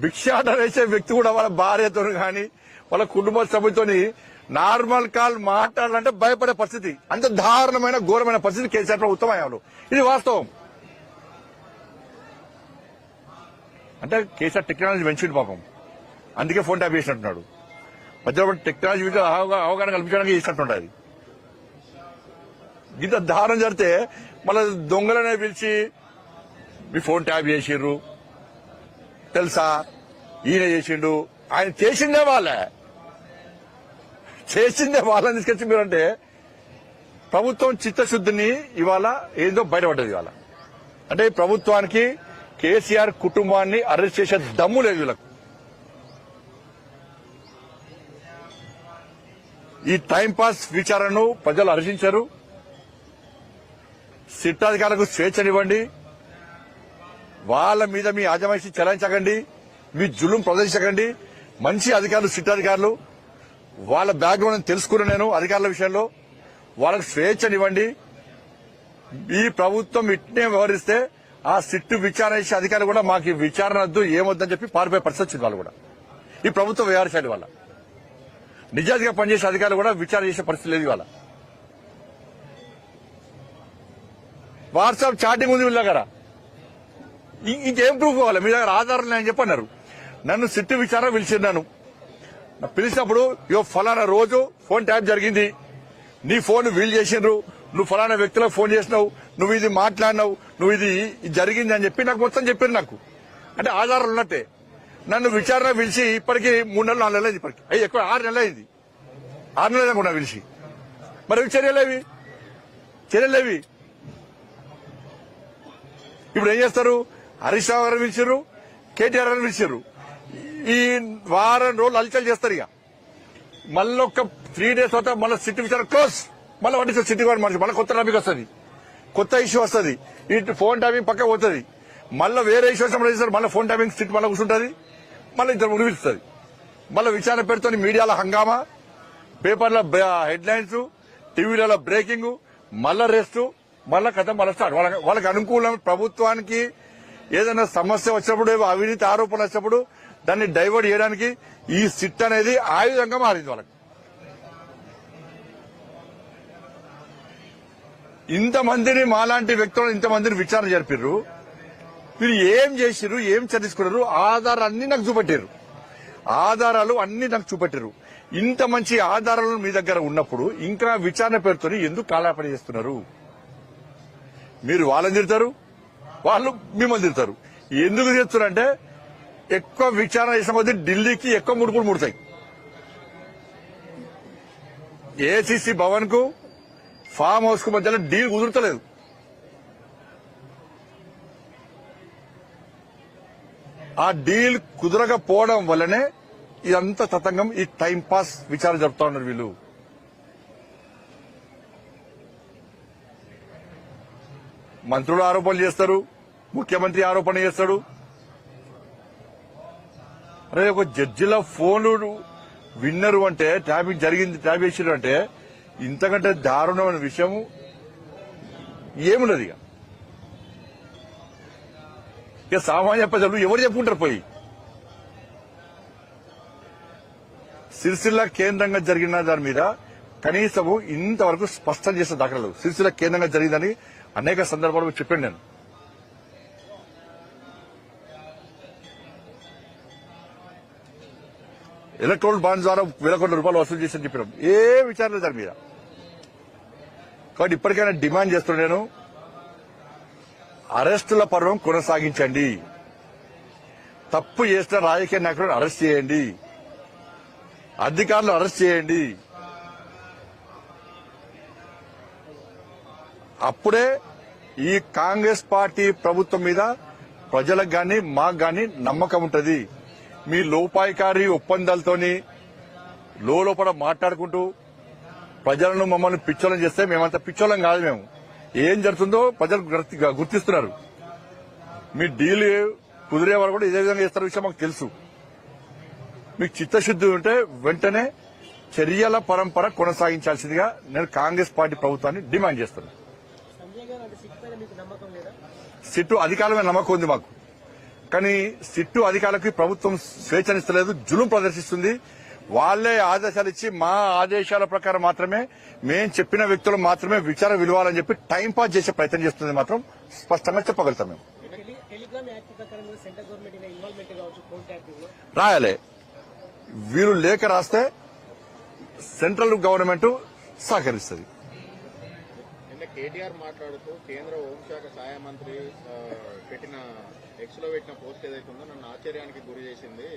భిక్షాటన వేసే వ్యక్తి కూడా వాళ్ళ భార్యతో కానీ వాళ్ళ కుటుంబ సభ్యులతోని నార్మల్ కాల్ మాట్లాడాలంటే భయపడే పరిస్థితి. అంత దారుణమైన ఘోరమైన పరిస్థితి కేసీఆర్ ప్రభుత్వం అయ్యారు. ఇది వాస్తవం. అంటే కేసీఆర్ టెక్నాలజీ పెంచిండు పాపం. అందుకే ఫోన్ ట్యాప్ చేసినట్టున్నాడు. మధ్యలో టెక్నాలజీ అవగాహన కల్పించడానికి చేసినట్టుండదు ఇంత దారుణం జరిగితే మళ్ళీ దొంగలనే పిలిచి మీ ఫోన్ ట్యాప్ చేసిర్రు. తెలుసా? ఈయన చేసిండు. ఆయన చేసిందే వాళ్ళే. చేసిందే వాళ్ళని తీసుకొచ్చి మీరంటే ప్రభుత్వం చిత్తశుద్ధిని ఇవాళ ఏదో బయటపడ్డది ఇవాళ. అంటే ఈ ప్రభుత్వానికి కేసీఆర్ కుటుంబాన్ని అరెస్ట్ చేసే దమ్ము లేదు వీళ్ళకు. ఈ టైంపాస్ విచారణను ప్రజలు హర్షించారు. సిట్టాధికారులకు స్వేచ్ఛనివ్వండి. వాళ్ళ మీద మీ ఆజమాయిషి చెలాయించకండి మీ జులుం ప్రదర్శించకండి. మంచి అధికారులు సిట్ అధికారులు వాళ్ళ బ్యాక్గ్రౌండ్ తెలుసుకున్నాను నేను అధికారుల విషయంలో. వాళ్ళకు స్వేచ్ఛనివ్వండి. ఈ ప్రభుత్వం ఇట్నే వ్యవహరిస్తే ఆ సిట్టు విచారణ చేసే అధికారులు కూడా మాకు విచారణ వద్దు ఏమొద్దని చెప్పి పారిపోయే పరిస్థితి వచ్చింది వాళ్ళు కూడా. ఈ ప్రభుత్వం వ్యవహారశాలి వాళ్ళ. నిజాయితీగా పనిచేసే అధికారులు కూడా విచారణ చేసే పరిస్థితి లేదు ఇవాళ. వాట్సాప్ చాటింగ్ ఉంది వీళ్ళ దగ్గర. ఇంకేం ప్రూఫ్ కావాలి? మీ దగ్గర ఆధారం లేని చెప్పన్నారు నన్ను సిట్టు విచారణ పిలిచిన్నాను పిలిచినప్పుడు ఇగో ఫలానా రోజు ఫోన్ ట్యాప్ జరిగింది. నీ ఫోన్ వీల్ చేసిండ్రు. నువ్వు ఫలానా వ్యక్తులకు ఫోన్ చేసినావు. నువ్వు ఇది మాట్లాడినావు. నువ్వు ఇది ఇది జరిగింది అని చెప్పి నాకు మొత్తం చెప్పారు నాకు. అంటే ఆధారాలు ఉన్నట్టే. నన్ను విచారణ పిలిచి ఇప్పటికి మూడు నెలలు నాలుగు నెలలు ఇప్పటికి. అయ్యి ఎక్కువ ఆరు నెలలు అయింది ఆరు నెలలు అనుకున్నా పిలిచి. మరి చర్యలేవి చర్యలేవి ఇప్పుడు ఏం చేస్తారు? హరీష్ రావు గారు కేటీఆర్ గారు ఈ వారం రోజులు అలచలు చేస్తారు ఇక. మళ్ళీ ఒక త్రీ డేస్ తర్వాత మళ్ళీ సిటీ విచార క్లోజ్ మళ్ళీ వంటి సిటీ వాడు మనిషి మళ్ళీ కొత్త టాపిక్ వస్తుంది. కొత్త ఇష్యూ వస్తుంది. ఇటు ఫోన్ టైమింగ్ పక్క పోతుంది. మళ్ళీ వేరే ఇష్యూ వచ్చినప్పుడు ఏం మళ్ళీ ఫోన్ టైమింగ్ సిట్ మళ్ళీ కూర్చుంటుంది. మళ్ళీ ఇద్దరు ముగిస్తుంది మళ్ళీ విచారణ పెడుతుంది మీడియాలో హంగామా. పేపర్ల హెడ్లైన్స్ టీవీలలో బ్రేకింగ్ మళ్ళా రెస్ట్ మళ్ళా కథ మళ్ళీ స్టార్ట్ వాళ్ళకి అనుకూలం ప్రభుత్వానికి ఏదైనా సమస్య వచ్చినప్పుడు అవినీతి ఆరోపణలు వచ్చినప్పుడు దాన్ని డైవర్ట్ చేయడానికి ఈ సిట్ అనేది ఆయుధంగా మారింది వాళ్ళకి. ఇంతమందిని మాలాంటి వ్యక్తులను ఇంతమందిని విచారణ జరిపారు మీరు ఏం చేసిర్రు ఏం చర్చించుకున్నారు ఆధారాలు అన్ని నాకు చూపెట్టారు ఆధారాలు అన్ని నాకు చూపెట్టారు ఇంత మంచి ఆధారాలు మీ దగ్గర ఉన్నప్పుడు ఇంకా విచారణ పేరుతో ఎందుకు కాలాపడి చేస్తున్నారు? మీరు వాళ్ళని తిడతారు? వాళ్ళు మిమ్మల్ని తిడతారు. ఎందుకు చేస్తున్నారంటే ఎక్కువ విచారణ చేసిన కొద్దీ ఢిల్లీకి ఎక్కువ ముడుపులు ముడతాయి. ఏసీసీ భవన్కు ఫామ్ హౌస్కు మధ్యలో డీల్ కుదురుతలేదు. ఆ డీల్ కుదరకపోవడం వల్లనే ఇదంతా తతంగం ఈ టైం పాస్ విచారణ జరుపుతా ఉన్నారు వీళ్ళు. మంత్రులు ఆరోపణలు చేస్తారు ముఖ్యమంత్రి ఆరోపణ చేస్తాడు. అరే ఒక జడ్జిల ఫోన్లు విన్నరు అంటే ట్యాపింగ్ జరిగింది ట్యాప్ చేసిరు అంటే ఇంతకంటే దారుణమైన విషయం ఏమున్నది ఇక ఇక సామాన్య ప్రజలు ఎవరు చెప్పుకుంటారు పోయి? సిరిసిల్ల కేంద్రంగా జరిగిన దాని మీద కనీసము ఇంతవరకు స్పష్టం చేసే దాఖలు సిరిసిల్ల కేంద్రంగా జరిగిందని అనేక సందర్భాలు చెప్పాను నేను. ఎలక్ట్రోల్ బాండ్ ద్వారా వేల కోట్ల రూపాయలు వసూలు చేసి చెప్పినాం. ఏ విచారణ లేదు దాని మీద. కాబట్టి ఇప్పటికైనా డిమాండ్ చేస్తున్నాను నేను. అరెస్టుల పర్వం కొనసాగించండి. తప్పు చేసిన రాజకీయ నాయకులను అరెస్ట్ చేయండి. అధికారులు అరెస్ట్ చేయండి. అప్పుడే ఈ కాంగ్రెస్ పార్టీ ప్రభుత్వం మీద ప్రజలకు గాని మాకు గాని నమ్మకం ఉంటది. మీ లోపాయికారి ఒప్పందాలతోని లోపల మాట్లాడుకుంటూ ప్రజలను మమ్మల్ని పిచ్చోళం చేస్తే మేమంత పిచ్చోళం కాదు మేము. ఏం జరుగుతుందో ప్రజలు గుర్తిస్తున్నారు. మీ డీల్ కుదిరే వారు కూడా ఇదే విధంగా చేస్తారు విషయం మాకు తెలుసు. మీకు చిత్తశుద్ధి ఉంటే వెంటనే చర్యల పరంపర కొనసాగించాల్సిందిగా నేను కాంగ్రెస్ పార్టీ ప్రభుత్వాన్ని డిమాండ్ చేస్తున్నాను సంజయ్ గారు అంటే సిట్ పైన మీకు నమ్మకం లేదా సిట్టు అధికారమైన నమ్మకం ఉంది మాకు. కానీ సిట్టు అధికారులకి ప్రభుత్వం స్వేచ్ఛనిస్తలేదు జులుం ప్రదర్శిస్తుంది. వాళ్ళే ఆదేశాలు ఇచ్చి మా ఆదేశాల ప్రకారం మాత్రమే మేం చెప్పిన వ్యక్తులు మాత్రమే విచారణ విలువాలని చెప్పి టైం పాస్ చేసే ప్రయత్నం చేస్తుంది మాత్రం స్పష్టంగా చెప్పగలుగుతాం మేము. రాయాలి. వీరు లేఖ రాస్తే సెంట్రల్ గవర్నమెంట్ సహకరిస్తుంది. కేటీఆర్ మాట్లాడుతూ కేంద్ర హోంశాఖ సహాయ మంత్రి పెట్టిన ఎక్స్లో పెట్టిన పోస్ట్ ఏదైతే ఉందో నన్ను ఆశ్చర్యానికి గురి చేసింది.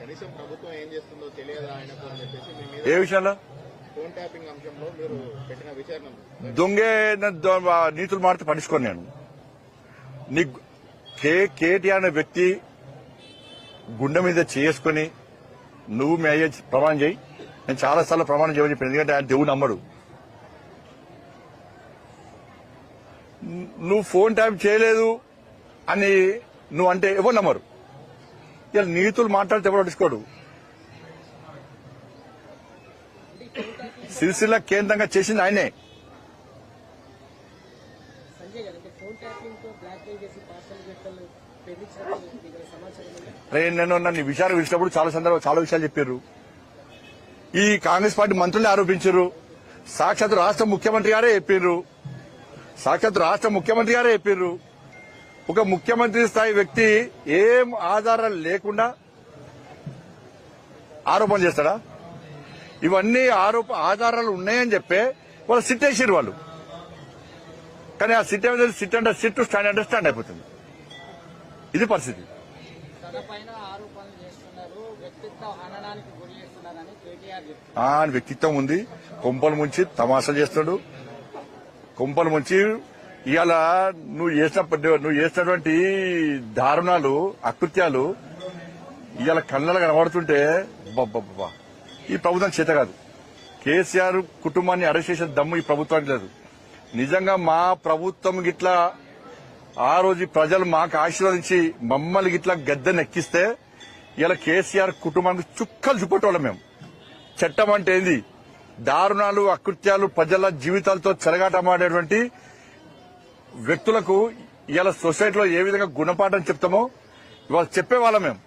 కనీసం ప్రభుత్వం ఏం చేస్తుందో తెలియదా ఆయనకు అని చెప్పేసి మీ మీద ఏ విషయంలో? ఫోన్ ట్యాపింగ్ అంశంలో మీరు పెట్టిన విచారణ. దొంగే నీతులు మాడితే పట్టించుకోను నేను. నీ కే కేటీఆర్ అనే వ్యక్తి గుండె మీద చేసుకుని నువ్వు మీ అయ్యే ప్రమాణం చేయి. నేను చాలా సార్లు ప్రమాణం చేయమని చెప్పాను. ఎందుకంటే ఆయన దేవుడు నమ్మడు నువ్వు ఫోన్ ట్యాప్ చేయలేదు అని నువ్వు అంటే ఎవరు నమ్మరు. ఇలా నీతులు మాట్లాడితే ఎవరు పట్టించుకోడు సిరిసిల్ల కేంద్రంగా చేసింది ఆయనే. అరే నేను నన్ను విషయాలు పిలిచినప్పుడు చాలా సందర్భాలు చాలా విషయాలు చెప్పారు. ఈ కాంగ్రెస్ పార్టీ మంత్రులే ఆరోపించారు. సాక్షాత్ రాష్ట్ర ముఖ్యమంత్రి గారే చెప్పారు. సాక్షాత్ రాష్ట్ర ముఖ్యమంత్రి గారే చెప్పారు ఒక ముఖ్యమంత్రి స్థాయి వ్యక్తి ఏం ఆధారాలు లేకుండా ఆరోపణ చేస్తాడా? ఇవన్నీ ఆరోప ఆధారాలు ఉన్నాయని చెప్పే వాళ్ళు సిట్ వేసారు వాళ్ళు. కానీ ఆ సిట్ ఏమైంది సిట్ అంటే సిట్ స్టాండ్ అంటే స్టాండ్ అయిపోతుంది. ఇది పరిస్థితి. వ్యక్తిత్వ ఉంది. కొంపలు ముంచి తమాషా చేస్తాడు కొంపలు ముంచి ఇవాళ నువ్వు చేసిన నువ్వు చేసినటువంటి దారుణాలు అకృత్యాలు ఇవాళ కళ్ళలో కనబడుతుంటే బబ్బబ్బా ఈ ప్రభుత్వం చేత కాదు. కేసీఆర్ కుటుంబాన్ని అరెస్ట్ చేసే దమ్ము ఈ ప్రభుత్వానికి లేదు. నిజంగా మా ప్రభుత్వం గిట్లా ఆ రోజు ప్రజలు మాకు ఆశీర్వదించి మమ్మల్ని గిట్లా గద్దెనెక్కిస్తే ఇలా కేసీఆర్ కుటుంబానికి చుక్కలు చూపెట్టోళ్ళం మేము. చట్టం అంటే ఏంది? దారుణాలు అకృత్యాలు ప్రజల జీవితాలతో చెలగాటమాడేటువంటి వ్యక్తులకు ఇలా సొసైటీలో ఏ విధంగా గుణపాఠం చెప్తామో ఇవాళ చెప్పేవాళ్ళం మేము.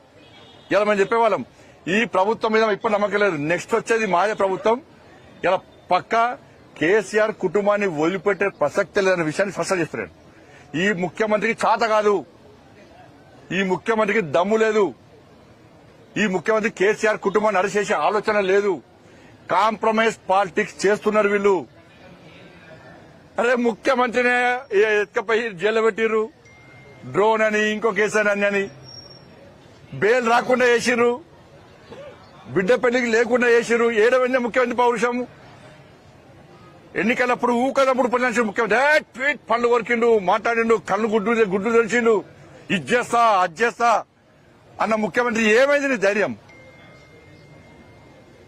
ఇలా మేము చెప్పేవాళ్ళం. ఈ ప్రభుత్వం మీద ఇప్పుడు నమ్మకం లేదు. నెక్స్ట్ వచ్చేది మాదే ప్రభుత్వం. ఇలా పక్క కేసీఆర్ కుటుంబాన్ని వదిలిపెట్టే ప్రసక్తి లేదనే విషయాన్ని స్పష్టం చేస్తున్నాను ఈ ముఖ్యమంత్రికి చాత కాదు. ఈ ముఖ్యమంత్రికి దమ్ము లేదు. ఈ ముఖ్యమంత్రి కేసీఆర్ కుటుంబాన్ని అరిచేసే ఆలోచన లేదు. కాంప్రమైజ్ పాలిటిక్స్ చేస్తున్నారు వీళ్ళు. అరే ముఖ్యమంత్రినే ఏ- ఎత్తుకపోయి జైలు పెట్టిర్రు? డ్రోన్ అని ఇంకో కేసు అని అని. బెయిల్ రాకుండా వేసిర్రు బిడ్డ పెళ్ళికి లేకుండా వేసిర్రు ఏడవైందే ముఖ్యమంత్రి పౌరుషం. ఎన్నికలప్పుడు ఊకలప్పుడు పనిచేసిన ముఖ్యమంత్రి. ట్వీట్ పళ్ళు కొరికిండు మాట్లాడిండు కళ్ళు గుడ్డు గుడ్డు తెలిసిండు ఇది చేస్తా అది చేస్తా. అన్న ముఖ్యమంత్రి ఏమైంది నీ ధైర్యం?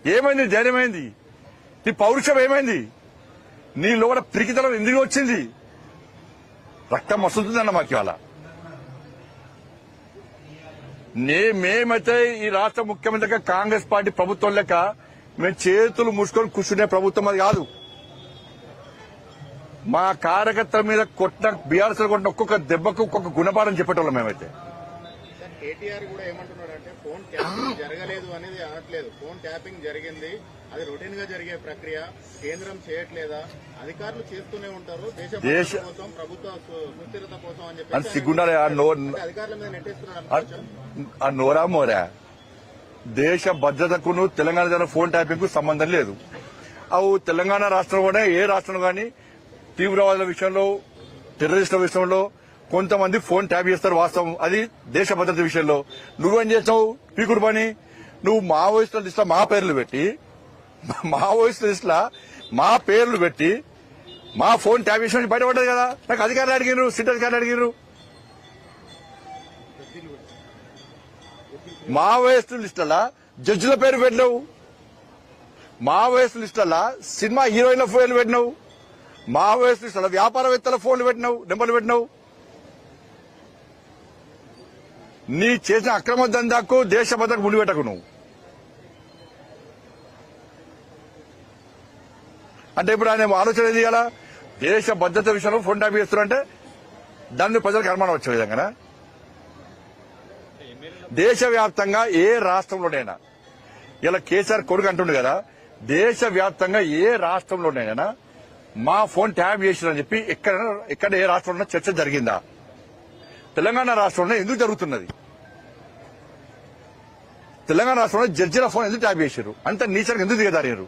ఏమైంది? ధైర్యమైంది నీ పౌరుషం ఏమైంది? నీ లోపల పిరికితనం ఎందుకు వచ్చింది? రక్తం వస్తుందన్న మాకు ఇవాళ. నే మేమైతే ఈ రాష్ట్ర ముఖ్యమంత్రిగా కాంగ్రెస్ పార్టీ ప్రభుత్వం లెక్క మేము చేతులు ముసుకొని కూర్చునే ప్రభుత్వం అది కాదు. మా కార్యకర్తల మీద కొట్టిన బీఆర్ఎస్ కొట్టిన ఒక్కొక్క దెబ్బకు ఒక్కొక్క గుణపాఠం చెప్పేటోళ్ళం మేమైతే. కేటీఆర్ కూడా ఏమంటున్నాడంటే ఫోన్ ట్యాపింగ్ జరగలేదు అనేది అనట్లేదు. ఫోన్ ట్యాపింగ్ జరిగింది. అది రొటీన్గా జరిగే ప్రక్రియ. కేంద్రం చేయట్లేదా? అధికారులు చేస్తూనే ఉంటారు. దేశ కోసం ప్రభుత్వ సుస్థిరత కోసం అని చెప్పి సిగ్గుండాలి. అంటే అధికారుల మీద నెట్టేస్తున్నాడు ఆ- అనుకోవచ్చా? ఆ నోరా మోరా? దేశ భద్రతకును తెలంగాణ జన ఫోన్ ట్యాపింగ్కు సంబంధం లేదు. అవు తెలంగాణ రాష్ట్రంలోనే ఏ రాష్ట్రం గాని తీవ్రవాదుల విషయంలో టెర్రరిస్టుల విషయంలో కొంతమంది ఫోన్ ట్యాప్ చేస్తారు వాస్తవం. అది దేశ భద్రత విషయంలో. నువ్వేం చేస్తావు? పీకుడు పని నువ్వు మావోయిస్టుల లిస్ట్ మా పేర్లు పెట్టి మావోయిస్టుల లిస్ట్ మా పేర్లు పెట్టి మా ఫోన్ ట్యాప్ చేసిన బయటపడ్డది కదా. నాకు అధికారులు అడిగినారు సిట్ అధికారులు అడిగినారు మావోయిస్టు లిస్టుల జడ్జిల పేరు పెట్టినావు. మావోయిస్టు లిస్టుల సినిమా హీరోయిన్ల ఫోన్లు పెట్టినావు. మావోయిస్టు లిస్టుల వ్యాపారవేత్తల ఫోన్లు పెట్టినావు నెంబర్లు పెట్టినావు. నీ చేసిన అక్రమ దందాకు దేశ భద్రకు ముడిపెట్టకు నువ్వు అంటే ఇప్పుడు ఆయన ఆలోచన ఏది చేయాలా? దేశ భద్రత విషయంలో ఫోన్ ట్యాప్ చేస్తున్నారంటే దాన్ని ప్రజలకు అనుమానం వచ్చే విధంగా దేశవ్యాప్తంగా ఏ రాష్ట్రంలోనైనా ఇలా కేసీఆర్ కొడుకు అంటుండు కదా దేశవ్యాప్తంగా ఏ రాష్ట్రంలోనైనా మా ఫోన్ ట్యాప్ చేసిందని చెప్పి ఎక్కడ ఎక్కడ ఏ రాష్ట్రంలో చర్చ జరిగిందా? తెలంగాణ రాష్ట్రంలో ఎందుకు జరుగుతున్నది? తెలంగాణ రాష్ట్రంలో జడ్జిల ఫోన్ ఎందుకు ట్యాప్ చేశారు? అంత నీచంగా ఎందుకు దిగదారారు